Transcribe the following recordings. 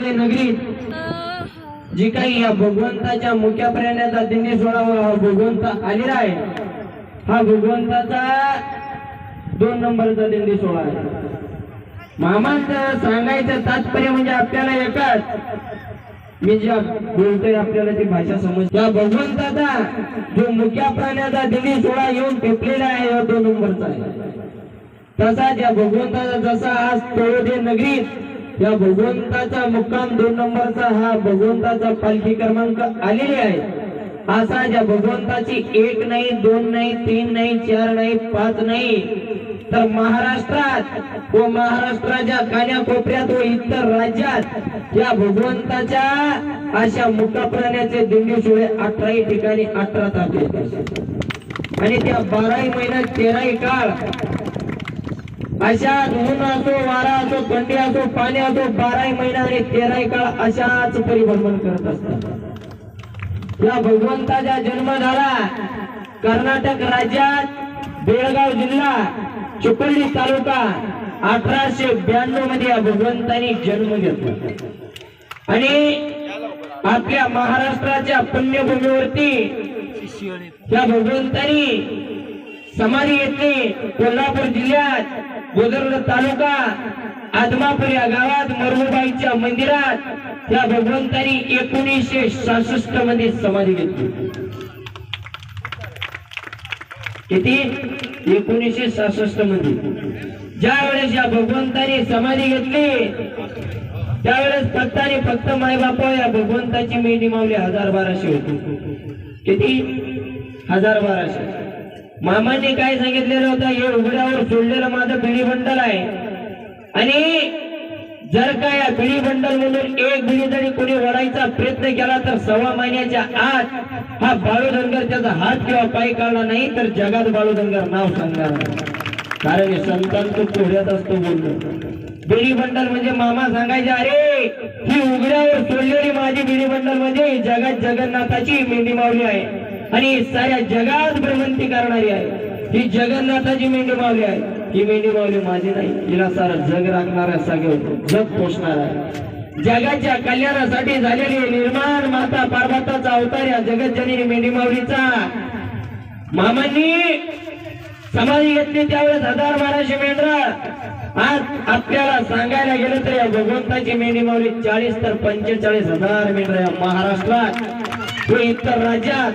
नगरीत जी काही या भगवंताच्या मुख्या प्राण्याचा दिंडी सोहळावर हा भगवंत आलेला आहे हा भगवंताचा दोन नंबरचा दिंडी सोहळा आहे. मामांचं सांगायचं तात्पर्य म्हणजे आपल्याला एकच. मी ज्या बोलतोय आपल्याला ती भाषा समज त्या भगवंताचा जो मुख्या प्राण्याचा दिंडी सोहळा येऊन पेपलेला आहे हा दोन नंबरचा आहे. तसा त्या भगवंताचा जसा आज तळोदे नगरीत या भगवंताचा मुक्काम दोन नंबरचा हा भगवंताचा पालखी क्रमांक आलेले आहे. असा ज्या भगवंताची एक नाही दोन नाही तीन नाही चार नाही पाच नाही तर महाराष्ट्रात व महाराष्ट्राच्या कान्याकोपऱ्यात व इतर राज्यात या भगवंताच्या अशा मुक्का प्राण्याचे दिंडी अठराही ठिकाणी अठरा तारखेला आणि त्या बाराही महिन्यात तेराही काळ अशा ऊन असो वारा असो थंडी असो पाणी असो बाराही महिना आणि तेराही काळ अशाच परिभ्रमण करत असतात. या भगवंताचा जन्म झाला कर्नाटक राज्यात बेळगाव जिल्हा चिपळी तालुका अठराशे ब्याण्णवमध्ये या भगवंतानी जन्म घेतला. आणि आपल्या महाराष्ट्राच्या पुण्यभूमीवरती या भगवंतानी समाधी येथे कोल्हापूर जिल्ह्यात बुजुर्ग तालुका आदमापूर या गावात मरमुबाईच्या मंदिरात या भगवंतानी एकोणीसशे सहासष्टमध्ये समाधी घेतली. किती? एकोणीसशे सहासष्टमध्ये. ज्या वेळेस या भगवंताने समाधी घेतली त्यावेळेस फक्त आणि फक्त मायबाप या भगवंताची मेंढी मावली हजार बाराशे होती. किती? हजार बाराशे. मामांनी काय सांगितलेलं होतं? हे उघड्यावर सोडलेलं माझं बिडी बंडल आहे. आणि जर का या बिडी बंडल मधून एक बिडी जरी कोणी वडायचा प्रयत्न केला तर सव्वा महिन्याच्या आत हा बाळूधनगर त्याचा हात किंवा पाय काढला नाही तर जगात बाळूधनगर नाव सांगणार कारण हे संतांचं असतो बोललो. बिडी बंडल म्हणजे मामा सांगायचे अरे ही उघड्यावर सोडलेली माझी बिडी बंडल म्हणजे जगात जगन्नाथाची मेंढी मावली आहे. आणि साऱ्या जगात भ्रमंती करणारी आहे. ही जगन्नाथाची मेंढी मावली आहे. ही मेंढी मावली माझी नाही. हिला सारं जग राखणार सगळं जग पोषणार आहे. जगाच्या कल्याणासाठी झालेली निर्माण माता पार्वताचा अवतार या जगतजननी मेंढी माऊलीचा मामांनी समाधी घेतली त्यावेळेस हजार बाराशे मेंढर. आज आपल्याला सांगायला गेलं तर या भगवंताची मेंढी मावली चाळीस तर पंचेचाळीस हजार मेंढर या महाराष्ट्रात. व इतर राज्यात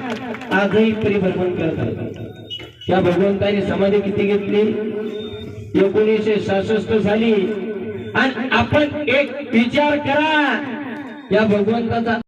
आजही परिभ्रमण करत आहेत या भगवंताने समाधी किती घेतली? एकोणीसशे सहासष्ट साली आणि आपण एक विचार करा. या भगवंताचा